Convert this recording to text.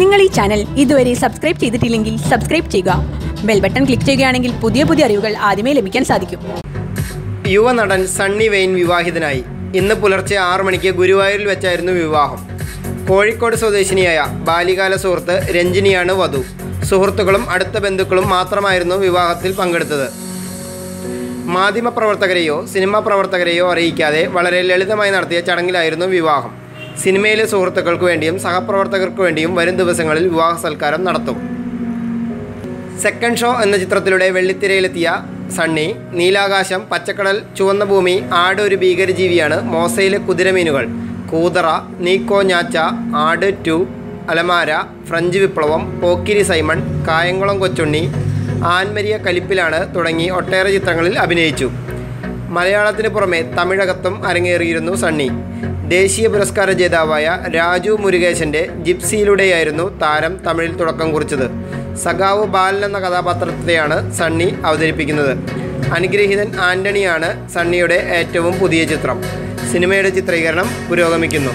നിങ്ങൾ ഈ ചാനൽ ഇതുവരെ സബ്സ്ക്രൈബ് ചെയ്തിട്ടില്ലെങ്കിൽ സബ്സ്ക്രൈബ് ചെയ്യുക. ബെൽ ബട്ടൺ ക്ലിക്ക് ചെയ്യുകയാണെങ്കിൽ പുതിയ പുതിയ അറിവുകൾ ആദ്യമേ ലഭിക്കാൻ സാധിക്കും. യുവനടൻ സണ്ണി വെയിൻ വിവാഹിതനായി. ഇന്ന് പുലർച്ചെ ആറു മണിക്ക് ഗുരുവായൂരിൽ വെച്ചായിരുന്നു വിവാഹം. കോഴിക്കോട് സ്വദേശിനിയായ ബാല്യകാല സുഹൃത്ത് രഞ്ജിനിയാണ് വധു. സുഹൃത്തുക്കളും അടുത്ത ബന്ധുക്കളും മാത്രമായിരുന്നു വിവാഹത്തിൽ പങ്കെടുത്തത്. മാധ്യമപ്രവർത്തകരെയോ സിനിമാ പ്രവർത്തകരെയോ അറിയിക്കാതെ വളരെ ലളിതമായി നടത്തിയ ചടങ്ങിലായിരുന്നു വിവാഹം. സിനിമയിലെ സുഹൃത്തുക്കൾക്ക് വേണ്ടിയും സഹപ്രവർത്തകർക്ക് വേണ്ടിയും വരും ദിവസങ്ങളിൽ വിവാഹ സൽക്കാരം നടത്തും. സെക്കൻഡ് ഷോ എന്ന ചിത്രത്തിലൂടെ വെള്ളിത്തിരയിലെത്തിയ സണ്ണി നീലാകാശം പച്ചക്കടൽ ചുവന്ന ഭൂമി ആട് ഒരു ഭീകരജീവിയാണ്. മോസയിലെ കുതിരമീനുകൾ കൂതറ നീക്കോ ഞാച്ച ആട് to Alamara French Viplavam Pokkiri Simon Kayamkulam Kochunni Ann Maria കലിപ്പിലാണ് തുടങ്ങി ഒട്ടേറെ ചിത്രങ്ങളിൽ അഭിനയിച്ചു. മലയാളത്തിന് പുറമെ തമിഴകത്തും അരങ്ങേറിയിരുന്നു സണ്ണി. ദേശീയ പുരസ്കാര ജേതാവായ രാജു മുരുകേശന്റെ ജിപ്സിയിലൂടെയായിരുന്നു താരം തമിഴിൽ തുടക്കം കുറിച്ചത്. സഖാവ് ബാലൻ എന്ന കഥാപാത്രത്തെയാണ് സണ്ണി അവതരിപ്പിക്കുന്നത്. അനുഗ്രഹീതൻ ആന്റണിയാണ് സണ്ണിയുടെ ഏറ്റവും പുതിയ ചിത്രം. സിനിമയുടെ ചിത്രീകരണം പുരോഗമിക്കുന്നു.